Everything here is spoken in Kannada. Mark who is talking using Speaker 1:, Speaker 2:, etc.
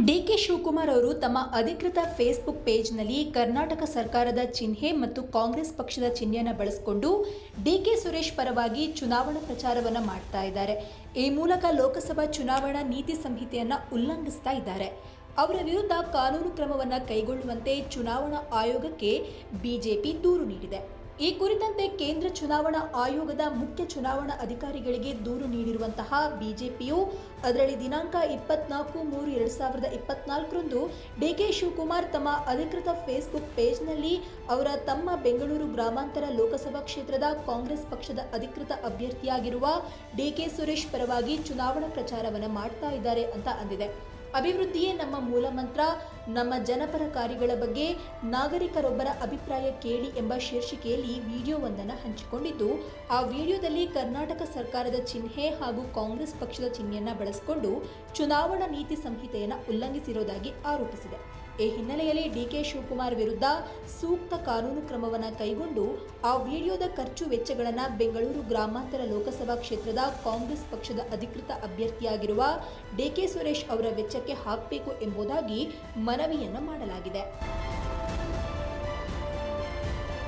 Speaker 1: ಡಿಕೆ ಶಿವಕುಮಾರ್ ಅವರು ತಮ್ಮ ಅಧಿಕೃತ ಫೇಸ್ಬುಕ್ ಪೇಜ್ನಲ್ಲಿ ಕರ್ನಾಟಕ ಸರ್ಕಾರದ ಚಿಹ್ನೆ ಮತ್ತು ಕಾಂಗ್ರೆಸ್ ಪಕ್ಷದ ಚಿಹ್ನೆಯನ್ನು ಬಳಸಿಕೊಂಡು ಡಿಕೆ ಸುರೇಶ್ ಪರವಾಗಿ ಚುನಾವಣಾ ಪ್ರಚಾರವನ್ನು ಮಾಡ್ತಾ ಇದ್ದಾರೆ. ಈ ಮೂಲಕ ಲೋಕಸಭಾ ಚುನಾವಣಾ ನೀತಿ ಸಂಹಿತೆಯನ್ನು ಉಲ್ಲಂಘಿಸ್ತಾ ಇದ್ದಾರೆ. ಅವರ ವಿರುದ್ಧ ಕಾನೂನು ಕ್ರಮವನ್ನು ಕೈಗೊಳ್ಳುವಂತೆ ಚುನಾವಣಾ ಆಯೋಗಕ್ಕೆ ಬಿಜೆಪಿ ದೂರು ನೀಡಿದೆ. ಈ ಕುರಿತಂತೆ ಕೇಂದ್ರ ಚುನಾವಣಾ ಆಯೋಗದ ಮುಖ್ಯ ಚುನಾವಣಾ ಅಧಿಕಾರಿಗಳಿಗೆ ದೂರು ನೀಡಿರುವಂತಹ ಬಿಜೆಪಿಯು ಅದರಲ್ಲಿ ದಿನಾಂಕ ಇಪ್ಪತ್ನಾಲ್ಕು ಮೂರು ಎರಡು ಸಾವಿರದ ಇಪ್ಪತ್ನಾಲ್ಕರಂದು ಡಿಕೆ ಶಿವಕುಮಾರ್ ತಮ್ಮ ಅಧಿಕೃತ ಫೇಸ್ಬುಕ್ ಪೇಜ್ನಲ್ಲಿ ಅವರ ತಮ್ಮ ಬೆಂಗಳೂರು ಗ್ರಾಮಾಂತರ ಲೋಕಸಭಾ ಕ್ಷೇತ್ರದ ಕಾಂಗ್ರೆಸ್ ಪಕ್ಷದ ಅಧಿಕೃತ ಅಭ್ಯರ್ಥಿಯಾಗಿರುವ ಡಿಕೆ ಸುರೇಶ್ ಪರವಾಗಿ ಚುನಾವಣಾ ಪ್ರಚಾರವನ್ನು ಮಾಡ್ತಾ ಇದ್ದಾರೆ ಅಂತ ಅಂದಿದೆ. ಅಭಿವೃದ್ಧಿಯೇ ನಮ್ಮ ಮೂಲ ಮಂತ್ರ. ನಮ್ಮ ಜನಪರ ಕಾರ್ಯಗಳ ಬಗ್ಗೆ ನಾಗರಿಕರೊಬ್ಬರ ಅಭಿಪ್ರಾಯ ಕೇಳಿ ಎಂಬ ಶೀರ್ಷಿಕೆಯಲ್ಲಿ ವಿಡಿಯೋವೊಂದನ್ನು ಹಂಚಿಕೊಂಡಿದ್ದು, ಆ ವಿಡಿಯೋದಲ್ಲಿ ಕರ್ನಾಟಕ ಸರ್ಕಾರದ ಚಿಹ್ನೆ ಹಾಗೂ ಕಾಂಗ್ರೆಸ್ ಪಕ್ಷದ ಚಿಹ್ನೆಯನ್ನು ಬಳಸಿಕೊಂಡು ಚುನಾವಣಾ ನೀತಿ ಸಂಹಿತೆಯನ್ನು ಉಲ್ಲಂಘಿಸಿರುವುದಾಗಿ ಆರೋಪಿಸಿದೆ. ಈ ಹಿನ್ನೆಲೆಯಲ್ಲಿ ಡಿಕೆ ಶಿವಕುಮಾರ್ ವಿರುದ್ಧ ಸೂಕ್ತ ಕಾನೂನು ಕ್ರಮವನ್ನು ಕೈಗೊಂಡು ಆ ವಿಡಿಯೋದ ಖರ್ಚು ವೆಚ್ಚಗಳನ್ನು ಬೆಂಗಳೂರು ಗ್ರಾಮಾಂತರ ಲೋಕಸಭಾ ಕ್ಷೇತ್ರದ ಕಾಂಗ್ರೆಸ್ ಪಕ್ಷದ ಅಧಿಕೃತ ಅಭ್ಯರ್ಥಿಯಾಗಿರುವ ಡಿಕೆ ಸುರೇಶ್ ಅವರ ವೆಚ್ಚಕ್ಕೆ ಹಾಕಬೇಕು ಎಂಬುದಾಗಿ ಮನವಿಯನ್ನು ಮಾಡಲಾಗಿದೆ.